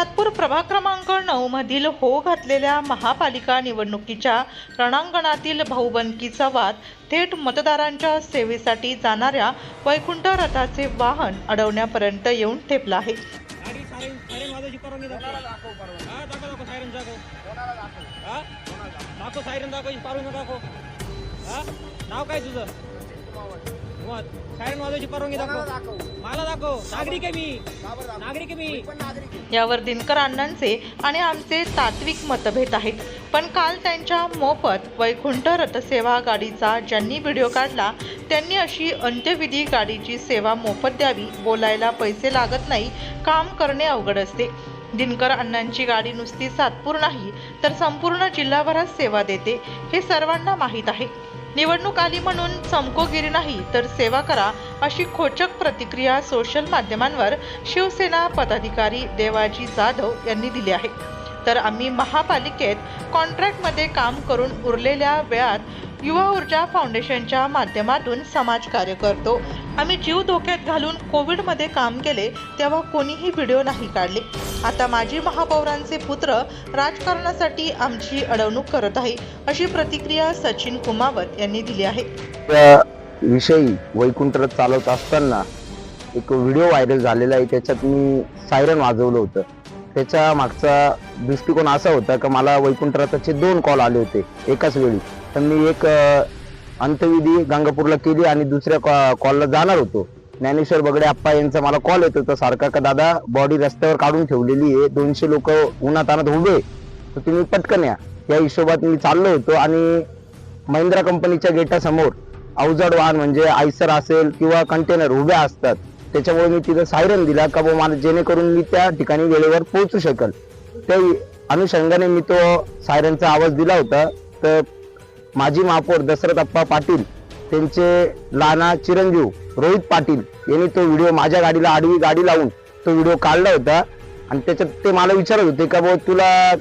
सातपूर प्रभाग क्रमांक नऊ मधील हो घातलेल्या महापालिका निवडणुकीच्या रणांगणातील भाऊबंदकीचा वाद थेट मतदारांच्या सेवेसाठी जाणाऱ्या वैकुंठ रथाचे वाहन अडवण्यापर्यंत येऊन ठेपला आहे. नाव काय तुझं? मग सायरन वाजवायची परवानगी दाखव. मला दाखव. नागरिक आहे मी. नागरिक आहे मी. यावर दिनकर अण्णांचे आणि आमचे तात्विक मतभेद आहेत. पण काल त्यांच्या मोफत वैकुंठ रथसेवा गाडीचा ज्यांनी व्हिडिओ काढला त्यांनी अशी अंत्यविधी गाडीची सेवा मोफत द्यावी बोलायला पैसे लागत नाही काम करणे अवघड असते. दिनकर अण्णांची गाडी नुसती सातपूर नाही तर संपूर्ण जिल्हाभरात सेवा देते हे सर्वांना माहीत आहे. निवडणूक आली म्हणून चमकोगिरी नाही तर सेवा करा अशी खोचक प्रतिक्रिया सोशल माध्यमांवर शिवसेना पदाधिकारी देवाजी जाधव यांनी दिली आहे. तर आम्ही महापालिकेत कॉन्ट्रॅक्टमध्ये काम करून उरलेल्या वेळात युवा ऊर्जा फाउंडेशनच्या माध्यमातून समाजकार्य करतो. आम्ही जीव धोक्यात घालून कोविडमध्ये काम केले तेव्हा कोणीही व्हिडिओ नाही काढले. आता माजी महापौरांचे पुत्र राजकारणासाठी आमची अडवणूक करत आहे अशी प्रतिक्रिया सचिन कुमावत यांनी दिली आहे. त्या विषयी वैकुंठ चालवत असताना एक व्हिडिओ व्हायरल झालेला आहे त्याच्यात मी सायरन वाजवलं होतं. त्याच्या मागचा दृष्टिकोन असा होता का मला वैकुंठराचे दोन कॉल आले होते एकाच वेळी. तर मी एक अंत्यविधी गंगापूरला केली आणि दुसऱ्या कॉलला जाणार होतो. ज्ञानेश्वर बगडे आप्पा यांचा मला कॉल येत होता. सारखा का दादा बॉडी रस्त्यावर काढून ठेवलेली आहे. दोनशे लोक उन्हात आणत उभे तर तुम्ही पटकन या. या हिशोबात मी चाललो होतो आणि महिंद्रा कंपनीच्या गेटासमोर अवजड वाहन म्हणजे आयसर असेल किंवा कंटेनर उभ्या असतात. त्याच्यामुळे मी तिथं सायरन दिला का बुवा मला जेणेकरून मी त्या ठिकाणी वेळेवर पोहोचू शकेल. त्या अनुषंगाने मी तो सायरनचा आवाज दिला होता. तर माजी महापौर दशरथ अप्पा पाटील त्यांचे लाना चिरंजीव रोहित पाटील यांनी तो व्हिडिओ माझ्या गाडीला आडवी गाडी लावून तो व्हिडिओ काढला होता. आणि त्याच्यात ते मला विचारत होते का बुवा तुला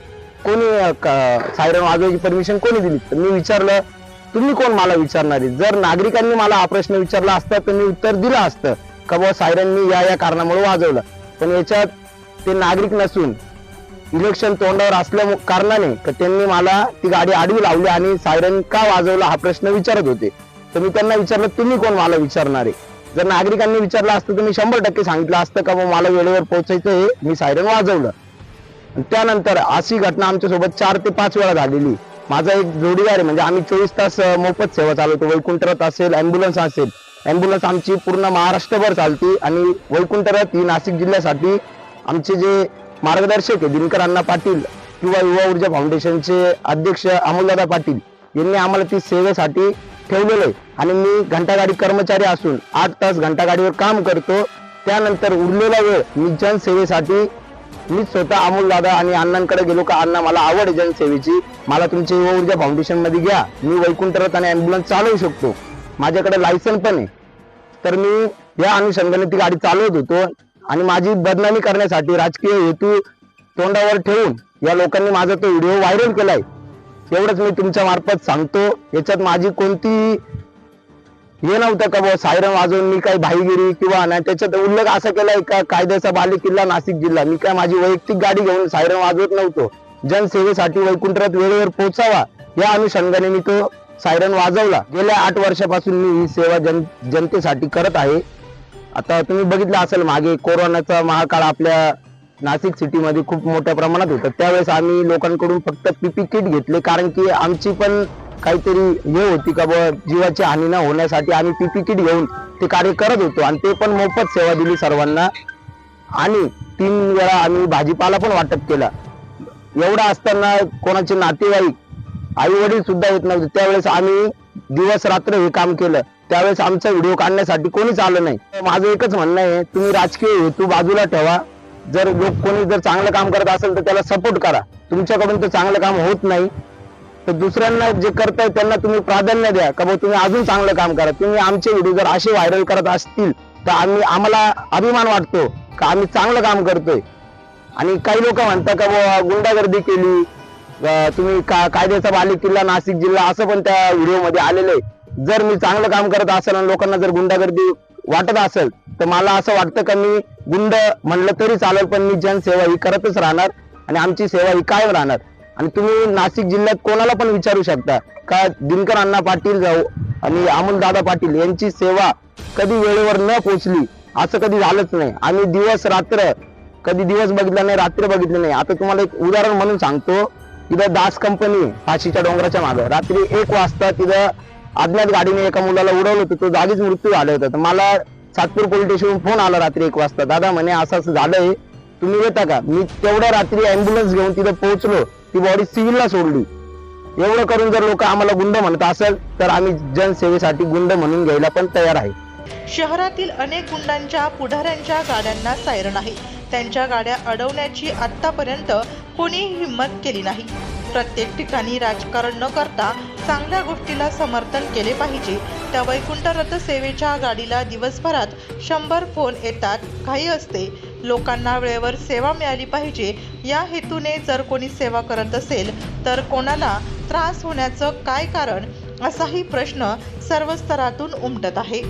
कोणी सायरन वाजवायची परमिशन कोणी दिली? तर मी विचारलं तुम्ही कोण मला विचारणारे जर नागरिकांनी मला हा प्रश्न विचारला असता तर मी उत्तर दिलं असतं का बुवा सायरन मी या या कारणामुळे वाजवलं? पण याच्यात ते नागरिक नसून इलेक्शन तोंडावर असल्या कारणाने त्यांनी मला ती गाडी आडवी लावली आणि सायरन का वाजवला हा प्रश्न विचारत होते. तर मी त्यांना विचारलं तुम्ही कोण? मला विचारणारे. जर नागरिकांनी विचारलं असतं तर मी शंभर टक्के सांगितलं असतं का मग मला वेळेवर पोहोचायचं हे मी सायरन वाजवलं. त्यानंतर अशी घटना आमच्यासोबत चार ते पाच वेळा झालेली. माझा एक जोडीदार आहे म्हणजे आम्ही चोवीस तास मोफत सेवा चालवतो. वैकुंठ असेल अँब्युलन्स असेल. अँब्युलन्स आमची पूर्ण महाराष्ट्रभर चालते आणि वैकुंठ ही नाशिक जिल्ह्यासाठी आमचे जे मार्गदर्शक आहे दिनकर अण्णा पाटील किंवा युवा ऊर्जा फाउंडेशनचे अध्यक्ष अमोलदादा पाटील यांनी आम्हाला ती सेवेसाठी ठेवलेलं आहे. आणि मी घंटागाडी कर्मचारी असून आठ तास घंटागाडीवर काम करतो. त्यानंतर उरलेला वेळ मी जनसेवेसाठी मी स्वतः अमोल दादा आणि अण्णांकडे गेलो का अण्णा मला आवड आहे जनसेवेची. मला तुमची युवा ऊर्जा फाउंडेशनमध्ये घ्या. मी वैकुंठरथ आणि अँब्युलन्स चालवू शकतो. माझ्याकडे लायसन पण आहे. तर मी या अनुषंगाने ती गाडी चालवत होतो. आणि माझी बदनामी करण्यासाठी राजकीय हेतू तोंडावर ठेवून या लोकांनी माझा तो व्हिडिओ व्हायरल केलाय. एवढंच मी तुमच्या मार्फत सांगतो. याच्यात माझी कोणती हे नव्हतं का बुवा सायरन वाजवून मी काही भाईगिरी किंवा नाही त्याच्यात उल्लेख असा केलाय का कायद्याचा बालेकिल्ला नाशिक जिल्हा. मी काय माझी वैयक्तिक गाडी घेऊन सायरन वाजवत नव्हतो. जनसेवेसाठी वैकुंठरात वेळेवर पोहोचावा या अनुषंगाने मी तो सायरन वाजवला. गेल्या आठ वर्षापासून मी ही सेवा जन जनतेसाठी करत आहे. आता तुम्ही बघितलं असेल मागे कोरोनाचा महाकाळ आपल्या नाशिक सिटीमध्ये खूप मोठ्या प्रमाणात होतं. त्यावेळेस आम्ही लोकांकडून फक्त पीपी किट घेतले कारण की आमची पण काहीतरी हे होती का बुवा जीवाची हानी न होण्यासाठी आम्ही पीपी किट घेऊन ते कार्य करत होतो आणि ते पण मोफत सेवा दिली सर्वांना. आणि तीन वेळा आम्ही भाजीपाला पण वाटप केला. एवढा असताना कोणाचे नातेवाईक आई वडील सुद्धा येत नव्हते. त्यावेळेस आम्ही दिवस रात्र हे काम केलं. त्यावेळेस आमचा व्हिडिओ काढण्यासाठी कोणीच आलं नाही. माझं एकच म्हणणं आहे तुम्ही राजकीय हेतू बाजूला ठेवा. जर लोक कोणी जर चांगलं काम करत असेल तर त्याला सपोर्ट करा. तुमच्याकडून तर चांगलं काम होत नाही. तर दुसऱ्यांना जे करताय त्यांना तुम्ही प्राधान्य द्या. का तुम्ही अजून चांगलं काम करा. तुम्ही आमचे व्हिडिओ जर असे व्हायरल करत असतील तर आम्ही आम्हाला अभिमान वाटतो का आम्ही चांगलं काम करतोय. आणि काही लोक म्हणतात का बुवा गुंडागर्दी केली. तुम्ही का कायद्याचा बालेकिल्ला नाशिक जिल्हा असं पण त्या व्हिडिओमध्ये आलेलं आहे. जर मी चांगलं काम करत असेल आणि लोकांना जर गुंडागर्दी वाटत असेल तर मला असं वाटतं का मी गुंड म्हणलं तरी चालेल पण मी जनसेवा ही करतच राहणार आणि आमची सेवा ही कायम राहणार. आणि तुम्ही नाशिक जिल्ह्यात कोणाला पण विचारू शकता. का दिनकर अण्णा पाटील जाऊ आणि अमोल दादा पाटील यांची सेवा कधी वेळेवर न पोचली असं कधी झालंच नाही. आम्ही दिवस रात्र कधी दिवस बघितला नाही रात्र बघितलं नाही. आता तुम्हाला एक उदाहरण म्हणून सांगतो. तिथं दास कंपनी फाशीच्या डोंगराच्या मागं. रात्री एक वाजता तिथं अज्ञात गाडीने एका मुलाला उडवलं होतं तो जागीच मृत्यू झाला होता. तर मला सातपूर पोलीस स्टेशन फोन आला रात्री एक वाजता. दादा म्हणे असं असं झालंय. तुम्ही येता का? मी तेवढ्या रात्री अँब्युलन्स घेऊन तिथं पोहोचलो. ती बॉडी सिव्हिलला सोडली. एवढं करून जर लोक आम्हाला गुंड म्हणत असेल तर आम्ही जनसेवेसाठी गुंड म्हणून घ्यायला पण तयार आहे. शहरातील अनेक गुंडांच्या पुढाऱ्यांच्या गाड्यांना सायरन आहे. त्यांच्या गाड्या अडवण्याची आतापर्यंत कोणीही हिंमत केली नाही. प्रत्येक ठिकाणी राजकारण न करता चांगल्या गोष्टीला समर्थन केले पाहिजे. त्या वैकुंठ रथ सेवेच्या गाडीला दिवसभरात शंभर फोन येतात घाई असते. लोकांना वेळेवर सेवा मिळाली पाहिजे. या हेतूने जर कोणी सेवा करत असेल तर कोणाला त्रास होण्याचं काय कारण? असाही प्रश्न सर्व स्तरातून उमटत आहे.